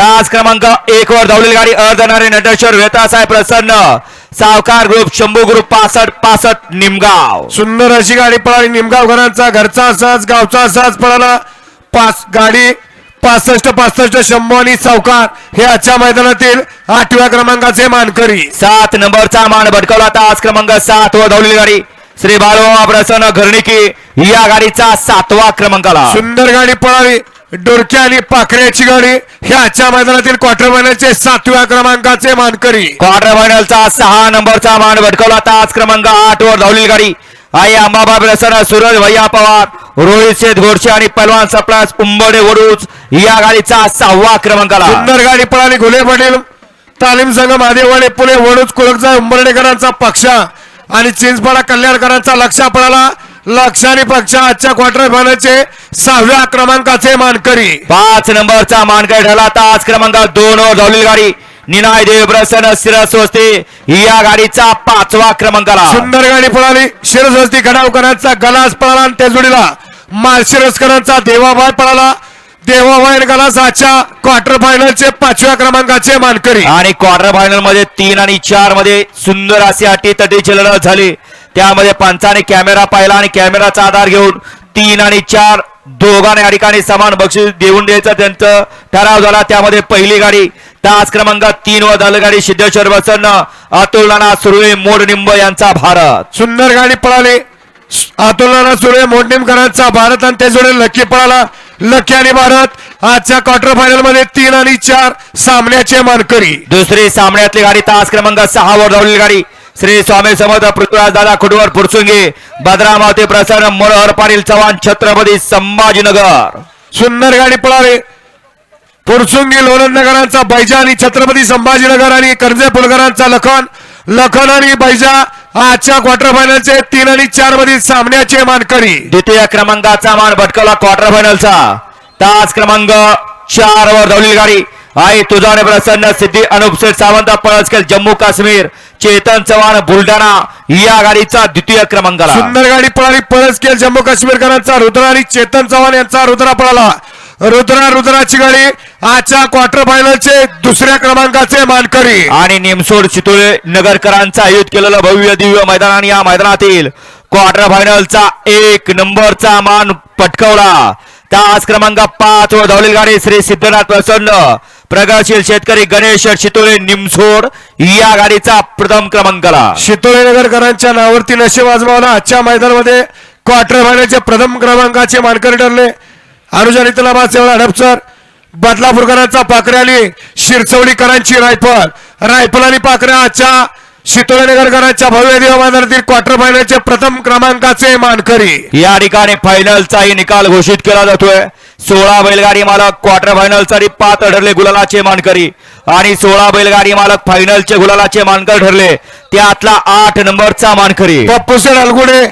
तास क्रमांक एक वर धावलेली गाडी अर्धनारी नटेश्वर वेतासाहेब प्रसन्न. सावकार ग्रुप शंभू ग्रुप पासष्ट पासष्ट निमगाव. सुंदर अशी गाडी पळाली. निमगावकरांचा घरचा असाच गावचा असाच पळाला. पाच गाडी पासष्ट पासष्ट शंभू आणि चौकार हे आजच्या मैदानातील आठव्या क्रमांकाचे मानकरी. सात नंबरचा मान भटकवला तास क्रमांक सात वर धावलेली गाडी. श्री बाळोबा प्रसन्न घरणिकी या गाडीचा सातवा क्रमांकाला. सुंदर गाडी पळाली. डोरक्या आणि पाखऱ्याची गाडी हे आजच्या मैदानातील क्वार्टर फायनलचे सातव्या क्रमांकाचे मानकरी. क्वार्टर फायनलचा सहा नंबरचा मान भटकवला तास क्रमांक आठ वर धावलेली गाडी. आई अंबाबा प्रसन्न सूरज भैया पवार रोहित शेठ गोडसे आणि पलवान सप्लास उंबडे वडूच या गाडीचा सहावा क्रमांकाला. सुंदर गाडी पळाली घुले पाटील तालीम संघ महादेववाडे पुणे वडूज कुळकचा उंबर्डेकरांचा पक्ष आणि चिंचपाडा कल्याणकरांचा लक्षा पळाला लक्ष आणि पक्ष आजच्या क्वार्टर फायनलचे सहाव्या क्रमांकाचे मानकरी. पाच नंबरचा मानकरी ठरला तास क्रमांक दोन वर धावलेली गाडी. निनाय देव प्रसन्न शिरस्वस्ती. या गाडीचा पाचवा क्रमांकाला. सुंदर गाडी पळाली. शिरसवस्ती गडावकरांचा गलास पळाला आणि त्या जोडीला माळशिरसकरांचा देवाबाई पळाला. देवाबाई आणि गलास आजच्या क्वार्टर फायनलचे पाचव्या क्रमांकाचे मानकरी. आणि क्वार्टर फायनलमध्ये तीन आणि चारमध्ये सुंदर अशी अटी तटीची लढत झाली. त्यामध्ये पंचाने कॅमेरा पाहिला आणि कॅमेराचा आधार घेऊन तीन आणि चार दोघांनी या ठिकाणी समान बक्षीस देऊन द्यायचा. त्यांचं ठराव झाला. त्यामध्ये पहिली गाडी तास क्रमांक तीन वर झालं गाडी सिद्धेश्वर प्रसन्न अतुल नाना सुर्वे मोडनिंब यांचा भारत. सुंदर गाडी पळाली. अतुलना सुरे मोडणीमकरांचा भारत आणि त्या जोडे लकी पळाला. लकी आणि भारत आजच्या क्वार्टर फायनलमध्ये तीन आणि चार सामन्याचे मानकरी. दुसरी सामन्यातली गाडी तास क्रमांक सहा वर धावलेली गाडी. श्री स्वामी समर्थ पृथ्वीराज दादा खुडवर फुरसुंगी भद्रामावती प्रसन्न मनोहर पाटील चव्हाण छत्रपती संभाजीनगर. सुंदर गाडी पळाली पुरसुंगी लोणंदकरांचा बैजा आणि छत्रपती संभाजीनगर आणि कर्जे पुलकरांचा लखन. लखन आणि बैजा आजच्या क्वार्टर फायनलचे तीन आणि चार मधील सामन्याचे मानकरी. द्वितीय क्रमांकाचा मान भटकवला क्वार्टर फायनलचा तास क्रमांक चार वर धावलेली गाडी. आई तुझाने प्रसन्न सिद्धी अनुप शेठ सावंत पळसकेल जम्मू काश्मीर चेतन चव्हाण बुलढाणा या गाडीचा द्वितीय क्रमांकाला. सुंदर गाडी पळाली पळस केल जम्मू काश्मीरकरांचा रुद्र आणि चेतन चव्हाण यांचा रुद्रा पळाला. रुद्रा रुद्राची गाडी आजच्या क्वार्टर फायनलचे दुसऱ्या क्रमांकाचे मानकरी. आणि निमसोड चितोळे नगरकरांचं आयोजित केलेलं भव्य दिव्य मैदान आणि या मैदानातील क्वार्टर फायनलचा एक नंबरचा मान पटकवला. तास क्रमांक पाच वर धावलेली गाडी श्री सिद्धनाथ प्रसन्न. प्रगतशील शेतकरी गणेश चितोळे निमसोड या गाडीचा प्रथम क्रमांकाला. शितोळे नगरकरांच्या नावावरती नशे वाजवावला आजच्या मैदानामध्ये क्वार्टर फायनलचे प्रथम क्रमांकाचे मानकरी ठरले. अनुजा नितलाबा सेवळा हडपसर बदलापूरकरांचा पाकरे आणि शिरसवडीकरांची रायफल. रायफल आणि पाकऱ्या आजच्या शितोळे नगरकरांच्या भव्य देव मैदानातील क्वार्टर फायनलचे प्रथम क्रमांकाचे मानकरी. या ठिकाणी फायनलचाही निकाल घोषित केला जातोय. सोळा बैलगाडी मालक क्वार्टर फायनलसाठी पात्र ठरले गुलालाचे मानकरी. आणि सोळा बैलगाडी मालक फायनलचे गुलालाचे मानकर ठरले. त्यातला आठ नंबरचा मानकरी. पप्पू सेड अलगुडे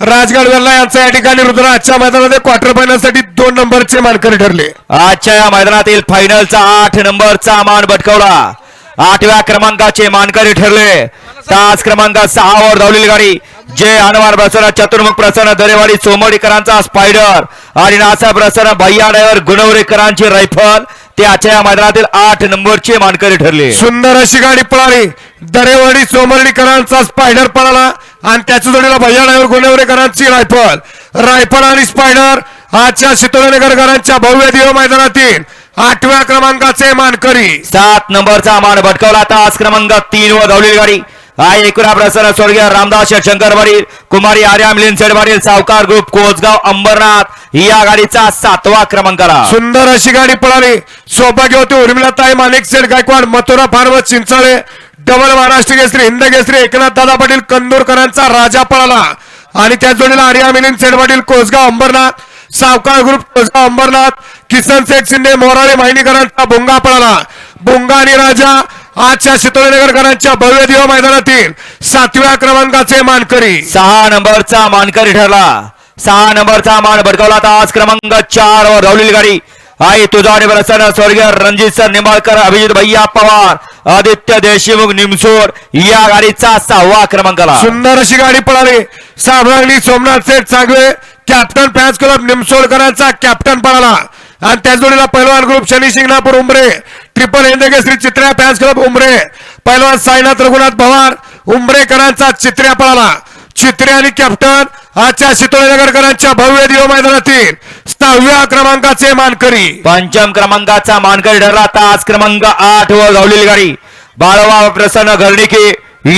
राजगड वेल्ला यांचा या ठिकाणी रुद्र आजच्या मैदानामध्ये क्वार्टर फायनलसाठी दोन नंबरचे मानकरी ठरले. आजच्या या मैदानातील फायनलचा आठ नंबरचा मान भटकवला. आठव्या क्रमांकाचे मानकरी ठरले. तास क्रमांक सहा वर धावलेली गाडी. जय हनुमान प्रसन्न चतुर्मुख प्रसन्न दरेवाडी सोमडीकरांचा स्पायडर आणि नासा प्रसन्न भैया ड्रायव्हर गुणवरेकरांची रायफल ते आजच्या या मैदानातील आठ नंबरचे मानकरी ठरले. सुंदर अशी गाडी पळाली. दरेवाडी सोमर्डीकरांचा स्पायडर पळाला. आणि त्याच्या जोडीला भैया ड्रायव्हर गुणवरेकरांची रायफल रायफल आणि स्पायडर आजच्या शितोळेनगरकरांच्या भव्य दिव मैदानातील आठव्या क्रमांकाचे मानकरी. सात नंबरचा मान भटकवला. तास क्रमांक तीन वर धावलेली गाडी. आई एकूण प्रसन्न स्वर्गीय रामदास शंकर पाटील कुमारी आर्या मिलिंद सेड पाटील सावकार ग्रुप कोसगाव अंबरनाथ या गाडीचा सातवा क्रमांकाला सुंदर अशी गाडी पळाली. सौभाग्यवती उर्मिला ताई मानिक सेठ गायकवाड मथुरा फार्मस चिंचाळे डबल महाराष्ट्र केसरी हिंद केसरी एकनाथ दादा पाटील कंदूरकरांचा राजा पळाला. आणि त्या जोडीला आर्या मिलिंद सेठ पाटील कोसगाव अंबरनाथ सावकार ग्रुप कोसगाव अंबरनाथ किसन शेख शिंदे मोराळे माहिनीकरांचा भोंगा पळाला. भोंगा आणि राजा आजच्या शितोळेनगरकरांच्या भव्य दिव मैदानातील सातव्या क्रमांकाचे मानकरी. सहा नंबरचा मानकरी ठरला. सहा नंबरचा मान भटकवला तास क्रमांक चार वर धावलेली गाडी. आई तुझा आणि प्रसन्न स्वर्गीय रणजित सर निंबाळकर अभिजित भैया पवार आदित्य देशमुख निमसोड या गाडीचा सहावा क्रमांकाला. सुंदर अशी गाडी पळाली. साबरांगणी Somnath Seth Changve captain fans club निमसोडकरांचा captain पळाला. आणि त्याच जोडीला पैलवान ग्रुप शनी शिंगणापूर उमरे. ट्रिपल हिंदकेसरी चित्र्या फॅन्स क्लब उमरे. पैलवान साईनाथ रघुनाथ पवार उमरेकरांचा चित्र्या पळाला. चित्रे आणि कॅप्टन आजच्या शितोळेनगरकरांच्या भव्य दिव मैदानातील सहाव्या क्रमांकाचे मानकरी. पंचम क्रमांकाचा मानकरी ठरला तास क्रमांक आठ वर धावलेली गाडी. बाळवा प्रसन्न घरणिके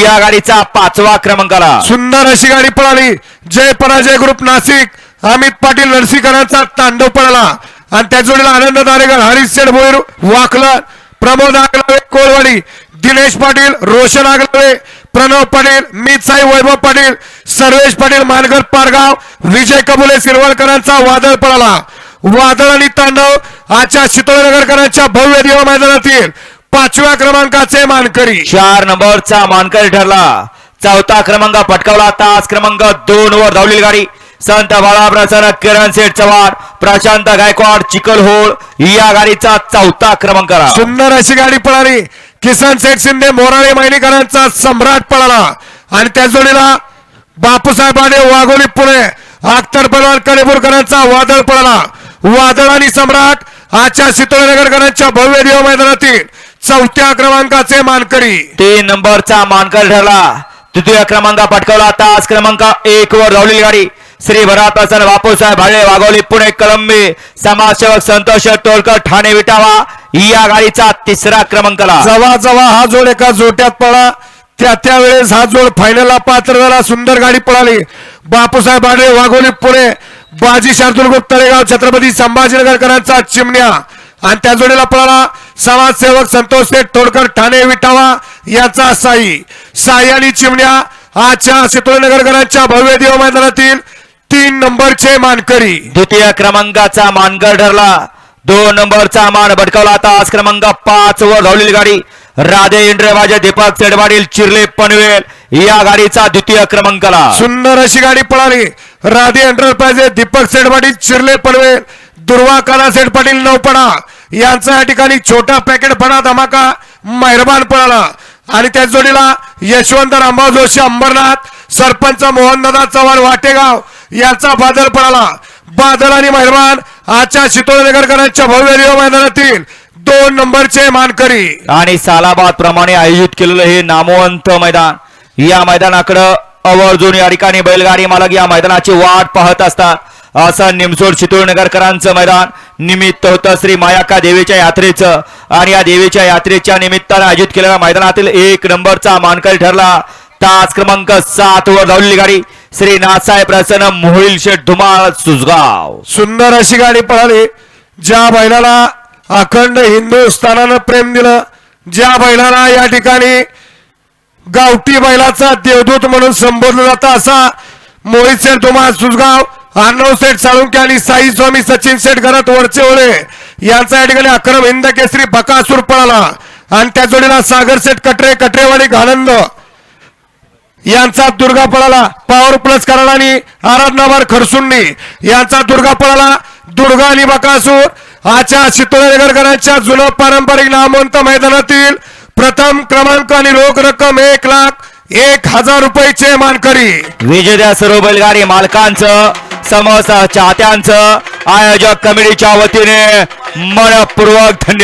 या गाडीचा पाचवा क्रमांकाला. सुंदर अशी गाडी पळाली. जय पराजय ग्रुप नाशिक. अमित पाटील नरसीकरांचा तांडव पळाला. आणि त्या जोडीला आनंद दारेकर हरीश भोईर वाकला प्रमोद आगलावे कोळवाडी दिनेश पाटील रोशन आगलावे प्रणव पाटील मीतसाई वैभव पाटील सर्वेश पाटील मानगर पारगाव विजय कबुले शिरवळकरांचा वादळ पळाला. वादळ आणि तांडव आजच्या शितोळनगरकरांच्या भव्य दिवा मैदानातील पाचव्या क्रमांकाचे मानकरी. चार नंबरचा मानकरी ठरला. चौथा क्रमांक पटकावला. तास क्रमांक दोन वर धावलेली गाडी. संत बाळा प्रसन्न किरण शेठ चव्हाण प्रशांत गायकवाड चिकलहोळ या गाडीचा चौथा क्रमांकाला सुंदर अशी गाडी पळाली. किसन शेठ शिंदे मोराळे मैनीकरांचा सम्राट पळाला. आणि त्या जोडीला बापूसाहेब आडे वाघोली पुणे अख्तर पलवान कलेपूरकरांचा वादळ पळाला. वादळ आणि सम्राट आजच्या शितोळनगरकरांच्या भव्य दिव मैदानातील चौथ्या क्रमांकाचे मानकरी. तीन नंबरचा मानकर ठरला. तृतीय क्रमांक पटकावला. तास क्रमांक एक वर धावलेली गाडी. श्री भरात बापूसाहेब भाळे वाघोली पुणे कलंबी समाजसेवक संतोष टोळकर ठाणे विटावा या गाडीचा तिसरा क्रमांकाला जवा जवा हा जोड एका जोट्यात पळा. त्या त्यावेळेस हा जोड फायनलला पात्र झाला. सुंदर गाडी पळाली. बापूसाहेब भाडे वाघोली पुणे बाजी शार्दूल ग्रुप तळेगाव छत्रपती संभाजीनगरकरांचा चिमण्या. आणि त्या जोडीला पळाला. समाजसेवक संतोष शेठ तोडकर ठाणे विटावा याचा साई. साई आणि चिमण्या आजच्या शितोळनगरकरांच्या भव्य देव मैदानातील तीन नंबरचे मानकरी. द्वितीय क्रमांकाचा मानकर ठरला. दोन नंबरचा मान भटकावला तास क्रमांक पाच वर धावलेली गाडी. राधे इंद्रवाजे दीपक चेडवाडील चिरले पनवेल या गाडीचा द्वितीय क्रमांकाला. सुंदर अशी गाडी पळाली. राधे एंटरप्राइज दीपक सेठ पाटील चिरले पनवेल दुर्वा काला सेठ पाटील नौपडा यांचा या ठिकाणी छोटा पॅकेट फणा धमाका मेहरबान पळाला. आणि त्याच जोडीला यशवंत रामभाऊ जोशी अंबरनाथ सरपंच मोहनदादा चव्हाण वाटेगाव याचा बादल पडाला बादल आणि मेहरबान आजच्या शितोळेकरांच्या भव्य दिव मैदानातील दोन नंबरचे मानकरी. आणि सालाबाद प्रमाणे आयोजित केलेलं हे नामवंत मैदान. या मैदानाकडं आवर्जून या ठिकाणी बैलगाडी मालक या मैदानाची वाट पाहत असतात. असं निमसोड चितूरनगरकरांचं मैदान निमित्त होतं श्री मायाका देवीच्या यात्रेचं. आणि या देवीच्या यात्रेच्या निमित्तानं आयोजित केलेल्या मैदानातील एक नंबरचा मानकरी ठरला. तास क्रमांक सात वर धावलेली गाडी. श्री नाथसाहेब प्रसन्न मोहिल शेठ धुमाळ सुजगाव. सुंदर अशी गाडी पळाली. ज्या बैलाला अखंड हिंदुस्थानानं प्रेम दिलं ज्या बैलाला या ठिकाणी गावठी बैलाचा देवदूत म्हणून संबोधलं जातं असा मोहित शेठ धुमाळ सुजगाव अर्णव शेठ साळुंके आणि साई स्वामी सचिन शेठ घरात वरचे ओळे. यांचा या ठिकाणी अक्रम हिंद केसरी बकासूर पळाला. आणि त्या जोडीला सागर शेठ कटरे कटरेवाडी घानंद. यांचा दुर्गा पळाला. पॉवर प्लस कराड आणि आराधनावर खरसुंडी यांचा दुर्गा पळाला. दुर्गा आणि बकासूर आजच्या शितोळेगरकरांच्या जुनं पारंपरिक नामवंत मैदानातील प्रथम क्रमांक आणि रोख रक्कम एक लाख एक हजार रुपयाचे मानकरी. विजेत्या सर्व बैलगाडी मालकांचं समस्त चाहत्यांचं आयोजक कमिटीच्या वतीने मनपूर्वक धन्यवाद.